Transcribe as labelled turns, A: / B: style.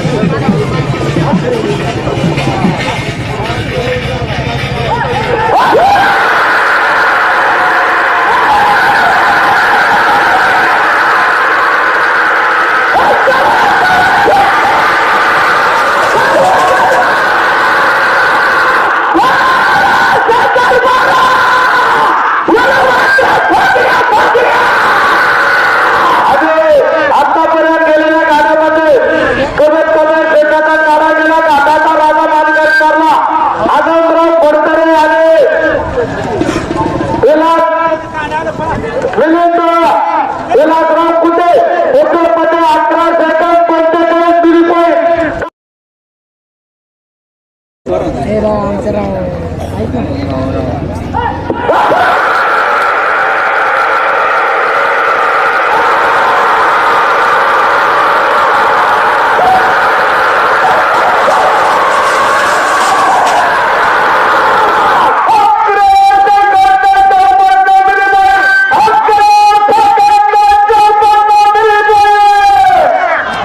A: Woo! काढा गेला घाटाचा राजा मानकर ठरला आनंदराव फडतरे आणि विलास विलेंद्र विलासराव कुटे एकलपटे अठरा सेकंद पंचेचाळीस दिली पॉईंट